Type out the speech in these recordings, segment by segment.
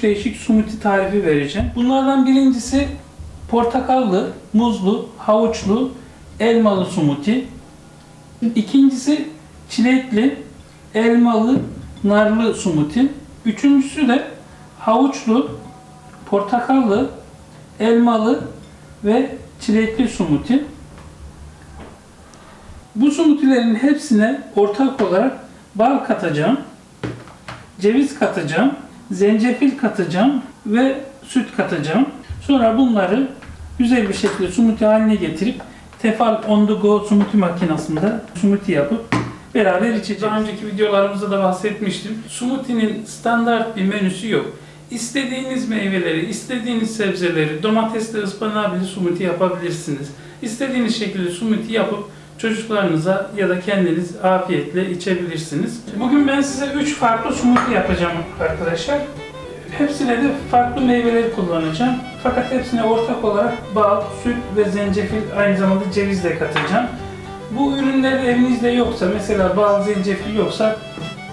3 değişik smoothie tarifi vereceğim. Bunlardan birincisi portakallı, muzlu, havuçlu, elmalı smoothie. İkincisi çilekli, elmalı, narlı smoothie. Üçüncüsü de havuçlu, portakallı, elmalı ve çilekli smoothie. Bu smoothie'lerin hepsine ortak olarak bal katacağım, ceviz katacağım, zencefil katacağım ve süt katacağım. Sonra bunları güzel bir şekilde smoothie haline getirip Tefal On The Go smoothie makinesinde smoothie yapıp beraber içeceğiz. Daha önceki videolarımızda da bahsetmiştim. Smoothie'nin standart bir menüsü yok. İstediğiniz meyveleri, istediğiniz sebzeleri, domatesle ıspanağı bile smoothie yapabilirsiniz. İstediğiniz şekilde smoothie yapıp çocuklarınıza ya da kendiniz afiyetle içebilirsiniz. Bugün ben size 3 farklı smoothie yapacağım arkadaşlar. Hepsine de farklı meyveleri kullanacağım. Fakat hepsine ortak olarak bal, süt ve zencefil aynı zamanda ceviz de katacağım. Bu ürünler evinizde yoksa mesela bal, zencefil yoksa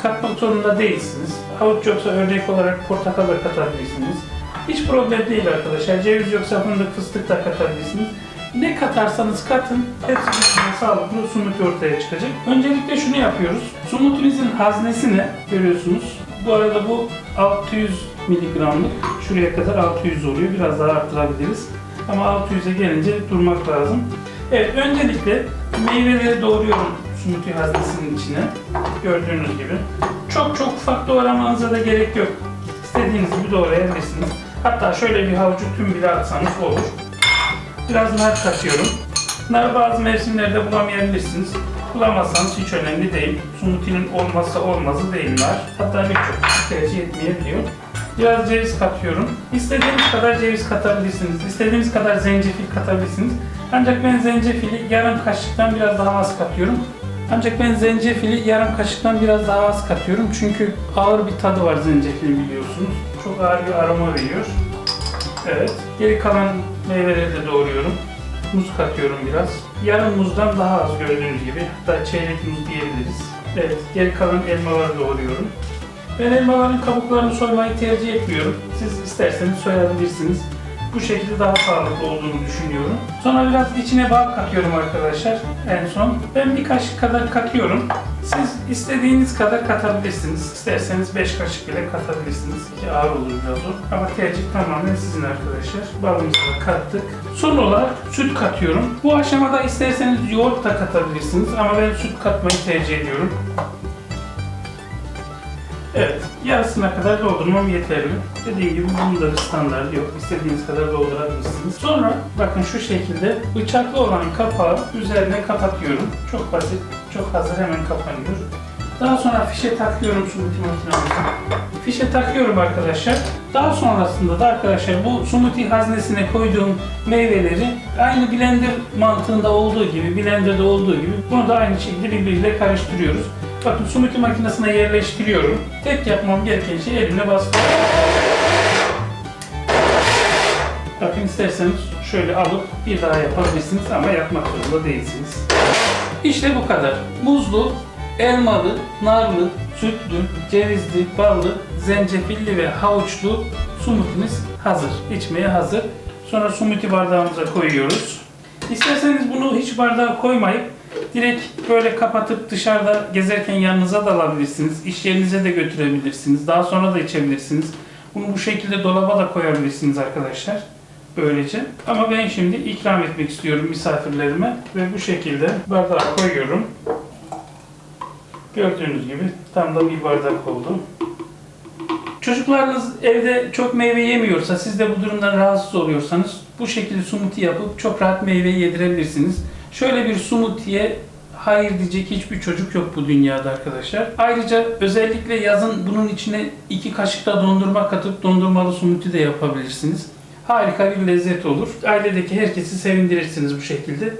katmak zorunda değilsiniz. Havuç yoksa örnek olarak portakal da katabilirsiniz. Hiç problem değil arkadaşlar. Ceviz yoksa fındık, fıstık da katabilirsiniz. Ne katarsanız katın, hepsi birbirine sağlıklı smoothie ortaya çıkacak. Öncelikle şunu yapıyoruz. Smoothie'mizin haznesini görüyorsunuz. Bu arada bu 600 miligramlık. Şuraya kadar 600 oluyor. Biraz daha arttırabiliriz. Ama 600'e gelince durmak lazım. Evet, öncelikle meyveleri doğruyorum smoothie haznesinin içine. Gördüğünüz gibi. Çok çok ufak doğramanıza da gerek yok. İstediğiniz gibi doğrayabilirsiniz. Hatta şöyle bir havucu tüm bile atsanız olur. Biraz nar katıyorum. Nar bazı mevsimlerde bulamayabilirsiniz. Bulamazsanız hiç önemli değil. Smoothie'nin olmazsa olmazı değil nar. Hatta birçok tercih etmeyebiliyor. Biraz ceviz katıyorum. İstediğiniz kadar ceviz katabilirsiniz. İstediğiniz kadar zencefil katabilirsiniz. Ancak ben zencefili yarım kaşıktan biraz daha az katıyorum. Ancak ben zencefili yarım kaşıktan biraz daha az katıyorum. Çünkü ağır bir tadı var zencefilin biliyorsunuz. Çok ağır bir aroma veriyor. Evet. Geri kalan meyveleri de doğruyorum. Muz katıyorum biraz. Yarım muzdan daha az gördüğünüz gibi. Hatta çeyrek muz diyebiliriz. Evet. Geri kalan elmaları doğruyorum. Ben elmaların kabuklarını soymayı tercih etmiyorum. Siz isterseniz soyabilirsiniz. Bu şekilde daha sağlıklı olduğunu düşünüyorum. Sonra biraz içine bal katıyorum arkadaşlar en son. Ben bir kaşık kadar katıyorum. Siz istediğiniz kadar katabilirsiniz. İsterseniz 5 kaşık bile katabilirsiniz. Ki ağır olur biraz o. Ama tercih tamamen sizin arkadaşlar. Balımızı da kattık. Son olarak süt katıyorum. Bu aşamada isterseniz yoğurt da katabilirsiniz. Ama ben süt katmayı tercih ediyorum. Evet, yarısına kadar doldurmam yeterli. Dediğim gibi bunun da bir standartı yok. İstediğiniz kadar doldurabilirsiniz. Sonra bakın şu şekilde bıçaklı olan kapağı üzerine kapatıyorum. Çok basit, çok hazır hemen kapanıyor. Daha sonra fişe takıyorum smoothie makinamıza. Fişe takıyorum arkadaşlar. Daha sonrasında da arkadaşlar bu smoothie haznesine koyduğum meyveleri aynı blender mantığında olduğu gibi, blenderda olduğu gibi bunu da aynı şekilde birbiriyle karıştırıyoruz. Bakın smoothie makinesine yerleştiriyorum. Tek yapmam gereken şey elimle basmak. Bakın isterseniz şöyle alıp bir daha yapabilirsiniz ama yapmak zorunda değilsiniz. İşte bu kadar. Muzlu, elmalı, narlı, sütlü, cevizli, ballı, zencefilli ve havuçlu smoothie'miz hazır. İçmeye hazır. Sonra smoothie bardağımıza koyuyoruz. İsterseniz bunu hiç bardağa koymayıp direkt böyle kapatıp dışarıda gezerken yanınıza da alabilirsiniz. İş yerinize de götürebilirsiniz. Daha sonra da içebilirsiniz. Bunu bu şekilde dolaba da koyabilirsiniz arkadaşlar. Böylece. Ama ben şimdi ikram etmek istiyorum misafirlerime ve bu şekilde bardağa koyuyorum. Gördüğünüz gibi tam da bir bardak oldu. Çocuklarınız evde çok meyve yemiyorsa, siz de bu durumdan rahatsız oluyorsanız bu şekilde smoothie yapıp çok rahat meyve yedirebilirsiniz. Şöyle bir smoothie'ye hayır diyecek hiçbir çocuk yok bu dünyada arkadaşlar. Ayrıca özellikle yazın bunun içine iki kaşık da dondurma katıp dondurmalı smoothie de yapabilirsiniz. Harika bir lezzet olur. Ailedeki herkesi sevindirirsiniz bu şekilde.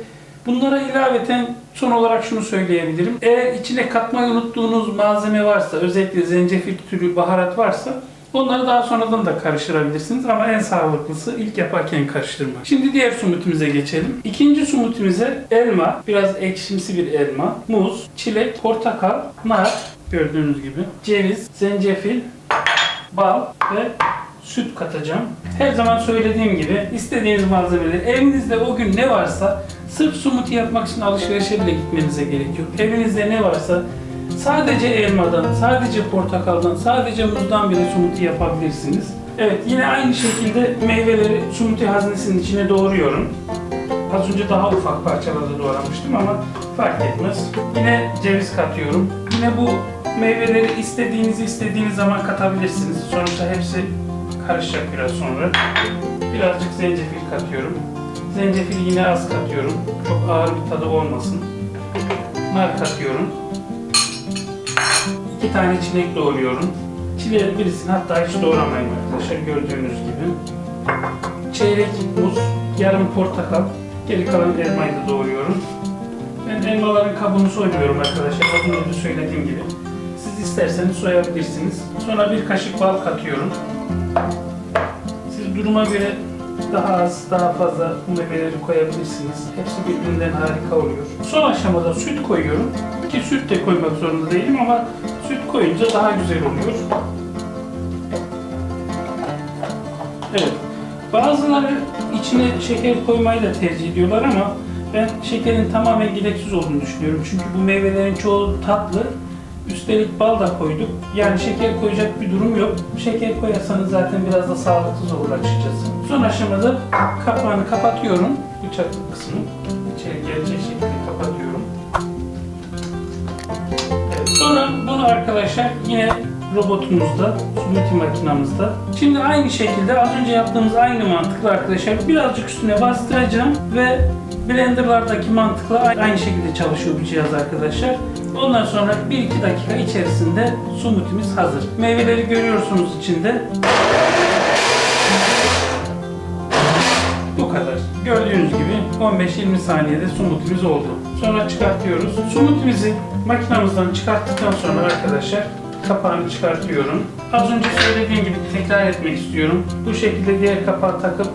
Bunlara ilaveten son olarak şunu söyleyebilirim. Eğer içine katmayı unuttuğunuz malzeme varsa, özellikle zencefil türü baharat varsa onları daha sonradan da karıştırabilirsiniz ama en sağlıklısı ilk yaparken karıştırmak. Şimdi diğer smoothie'mize geçelim. İkinci smoothie'mize elma, biraz ekşimsi bir elma, muz, çilek, portakal, nar gördüğünüz gibi, ceviz, zencefil, bal ve süt katacağım. Her zaman söylediğim gibi istediğiniz malzemeleri evinizde o gün ne varsa sırf smoothie yapmak için alışverişe bile gitmenize gerek yok. Evinizde ne varsa sadece elmadan, sadece portakaldan, sadece muzdan bile smoothie yapabilirsiniz. Evet yine aynı şekilde meyveleri smoothie haznesinin içine doğruyorum. Az önce daha ufak parçalarda doğramıştım ama fark etmez. Yine ceviz katıyorum. Yine bu meyveleri istediğinizi istediğiniz zaman katabilirsiniz. Sonuçta hepsi karışacak biraz sonra. Birazcık zencefil katıyorum. Zencefil yine az katıyorum. Çok ağır bir tadı olmasın. Nar katıyorum. İki tane çilek doğruyorum. Çileğin birisini hatta hiç doğramayın arkadaşlar gördüğünüz gibi. Çeyrek muz, yarım portakal, geri kalan elmayı da doğruyorum. Ben elmaların kabuğunu soymuyorum arkadaşlar. Az önce söylediğim gibi. Siz isterseniz soyabilirsiniz. Sonra bir kaşık bal katıyorum. Siz duruma göre daha az, daha fazla meyveleri koyabilirsiniz. Hepsi birbirinden harika oluyor. Son aşamada süt koyuyorum. Ki süt de koymak zorunda değilim ama süt koyunca daha güzel oluyor. Evet. Bazıları içine şeker koymayı da tercih ediyorlar ama ben şekerin tamamen gereksiz olduğunu düşünüyorum. Çünkü bu meyvelerin çoğu tatlı. Üstelik bal da koyduk. Yani şeker koyacak bir durum yok. Şeker koyarsanız zaten biraz da sağlıksız olur açıkçası. Son aşamada kapağını kapatıyorum. Bıçaklık kısmını. Arkadaşlar yine robotumuzda, smoothie makinamızda. Şimdi aynı şekilde az önce yaptığımız aynı mantıkla arkadaşlar birazcık üstüne bastıracağım ve blenderlardaki mantıkla aynı şekilde çalışıyor bu cihaz arkadaşlar. Ondan sonra 1-2 dakika içerisinde smoothie'miz hazır. Meyveleri görüyorsunuz içinde. 15-20 saniyede smoothie'miz oldu. Sonra çıkartıyoruz. Smoothie'mizi makinamızdan çıkarttıktan sonra arkadaşlar kapağını çıkartıyorum. Az önce söylediğim gibi tekrar etmek istiyorum. Bu şekilde diğer kapağı takıp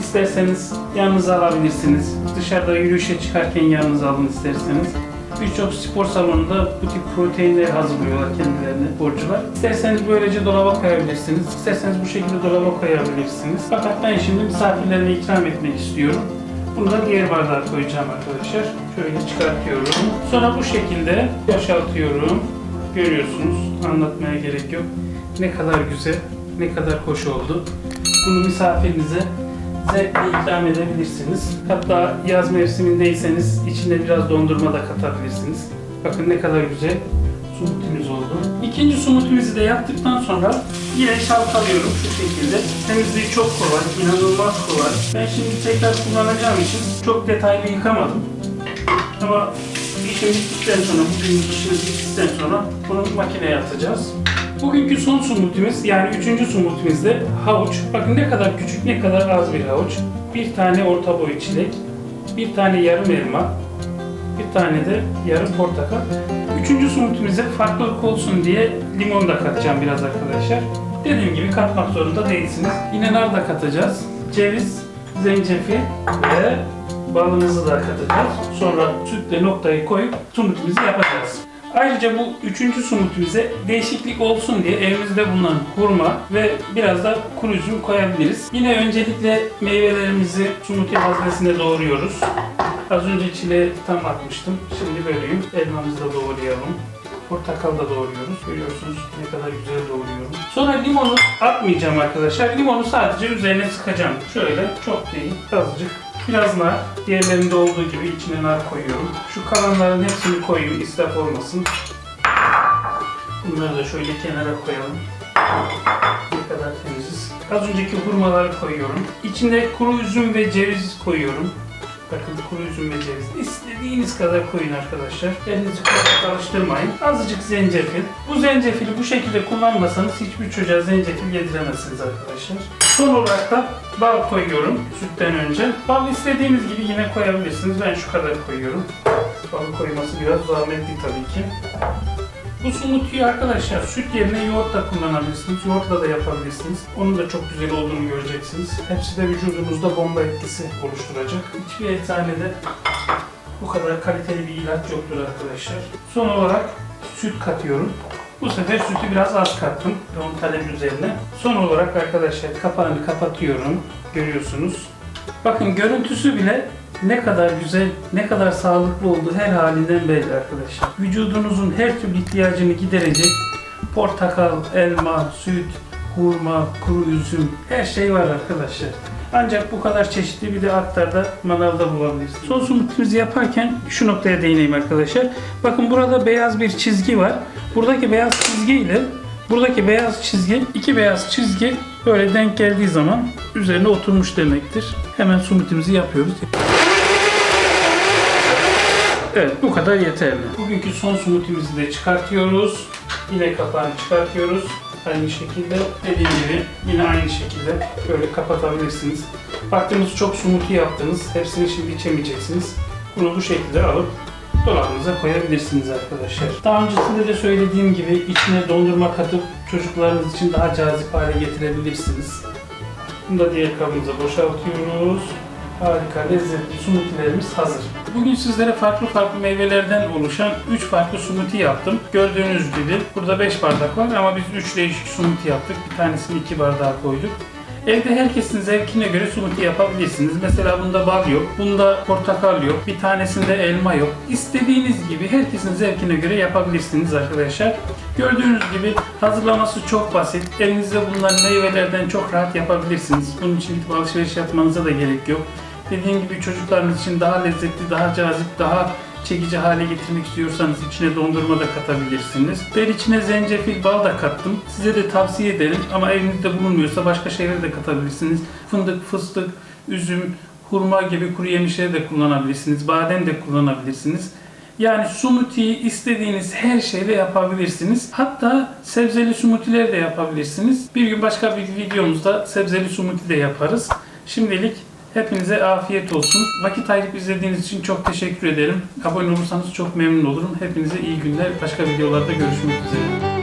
isterseniz yanınıza alabilirsiniz. Dışarıda yürüyüşe çıkarken yanınıza alın isterseniz. Birçok spor salonunda bu tip proteinleri hazırlıyorlar kendilerine sporcular. İsterseniz böylece dolaba koyabilirsiniz. İsterseniz bu şekilde dolaba koyabilirsiniz. Fakat ben şimdi misafirlerine ikram etmek istiyorum. Bunu da diğer bardağa koyacağım arkadaşlar. Şöyle çıkartıyorum. Sonra bu şekilde boşaltıyorum. Görüyorsunuz. Anlatmaya gerek yok. Ne kadar güzel, ne kadar hoş oldu. Bunu misafirinize zevkle ikram edebilirsiniz. Hatta yaz mevsimindeyseniz içine biraz dondurma da katabilirsiniz. Bakın ne kadar güzel smoothie'miz oldu. İkinci smoothie'mizi de yaptıktan sonra yine çalkalıyorum şu şekilde. Temizliği çok kolay, inanılmaz kolay. Ben şimdi tekrar kullanacağım için çok detaylı yıkamadım. Ama işim bittikten sonra, bugün işimiz bittikten sonra bunu makineye atacağız. Bugünkü son smoothie'miz yani üçüncü smoothie'miz de havuç. Bakın ne kadar küçük, ne kadar az bir havuç. Bir tane orta boy çilek, bir tane yarım elma, bir tane de yarım portakal. Üçüncü smoothie'mize farklılık olsun diye limon da katacağım biraz arkadaşlar. Dediğim gibi katmak zorunda değilsiniz. Yine nar da katacağız. Ceviz, zencefil ve balımızı da katacağız. Sonra sütle noktayı koyup smoothie'mizi yapacağız. Ayrıca bu üçüncü smoothie'mize değişiklik olsun diye evimizde bulunan hurma ve biraz da kuru üzüm koyabiliriz. Yine öncelikle meyvelerimizi smoothie haznesine doğruyoruz. Az önce çile tam atmıştım. Şimdi böleyim. Elmamızı da doğrayalım. Portakal da doğruyoruz. Görüyorsunuz ne kadar güzel doğruyorum. Sonra limonu atmayacağım arkadaşlar. Limonu sadece üzerine sıkacağım. Şöyle çok değil. Azıcık. Biraz nar. Diğerlerinde olduğu gibi içine nar koyuyorum. Şu kalanların hepsini koyayım. israf olmasın. Bunları da şöyle kenara koyalım. Ne kadar temiziz. Az önceki hurmaları koyuyorum. İçine kuru üzüm ve ceviz koyuyorum. Bakın kuru üzüm ceviz. İstediğiniz kadar koyun arkadaşlar. Elinizi çok karıştırmayın. Azıcık zencefil. Bu zencefili bu şekilde kullanmasanız hiçbir çocuğa zencefil yediremezsiniz arkadaşlar. Son olarak da bal koyuyorum sütten önce. Bal istediğiniz gibi yine koyabilirsiniz. Ben şu kadar koyuyorum. Bal koyması biraz zahmetli tabii ki. Bu smoothie'yi arkadaşlar süt yerine yoğurt da kullanabilirsiniz. Yoğurtla da yapabilirsiniz. Onun da çok güzel olduğunu göreceksiniz. Hepsi de vücudunuzda bomba etkisi oluşturacak. Hiçbir eczanede bu kadar kaliteli bir ilaç yoktur arkadaşlar. Son olarak süt katıyorum. Bu sefer sütü biraz az kattım. Onun talep üzerine. Son olarak arkadaşlar kapağını kapatıyorum. Görüyorsunuz. Bakın görüntüsü bile ne kadar güzel, ne kadar sağlıklı olduğu her halinden belli arkadaşlar. Vücudunuzun her türlü ihtiyacını giderecek portakal, elma, süt, hurma, kuru üzüm her şey var arkadaşlar. Ancak bu kadar çeşitli bir de aktarda manavda bulabilirsiniz. Son smoothie'mizi yaparken şu noktaya değineyim arkadaşlar. Bakın burada beyaz bir çizgi var. Buradaki beyaz çizgi ile buradaki beyaz çizgi, iki beyaz çizgi böyle denk geldiği zaman üzerine oturmuş demektir. Hemen smoothie'mizi yapıyoruz. Evet bu kadar yeterli. Bugünkü son smoothie'mizi de çıkartıyoruz. Yine kapağını çıkartıyoruz. Aynı şekilde dediğim gibi yine aynı şekilde böyle kapatabilirsiniz. Baktınız çok smoothie yaptınız. Hepsini şimdi içemeyeceksiniz. Bunu bu şekilde alıp dolabınıza koyabilirsiniz arkadaşlar. Daha öncesinde de söylediğim gibi içine dondurma katıp çocuklarınız için daha cazip hale getirebilirsiniz. Bunu da diğer kabımıza boşaltıyoruz. Harika, lezzetli smoothie'lerimiz hazır. Bugün sizlere farklı farklı meyvelerden oluşan 3 farklı smoothie yaptım. Gördüğünüz gibi burada 5 bardak var ama biz 3 değişik smoothie yaptık. Bir tanesini 2 bardağa koyduk. Evde herkesin zevkine göre smoothie yapabilirsiniz. Mesela bunda bal yok, bunda portakal yok, bir tanesinde elma yok. İstediğiniz gibi herkesin zevkine göre yapabilirsiniz arkadaşlar. Gördüğünüz gibi hazırlaması çok basit. Elinizde bulunan meyvelerden çok rahat yapabilirsiniz. Bunun için gidip alışveriş yapmanıza da gerek yok. Dediğim gibi çocuklarınız için daha lezzetli, daha cazip, daha çekici hale getirmek istiyorsanız içine dondurma da katabilirsiniz. Ben içine zencefil, bal da kattım. Size de tavsiye ederim ama elinizde bulunmuyorsa başka şeyler de katabilirsiniz. Fındık, fıstık, üzüm, hurma gibi kuru yemişleri de kullanabilirsiniz. Badem de kullanabilirsiniz. Yani smoothie istediğiniz her şeyle yapabilirsiniz. Hatta sebzeli smoothie'ler de yapabilirsiniz. Bir gün başka bir videomuzda sebzeli smoothie de yaparız. Şimdilik hepinize afiyet olsun. Vakit ayırıp izlediğiniz için çok teşekkür ederim. Abone olursanız çok memnun olurum. Hepinize iyi günler. Başka videolarda görüşmek üzere.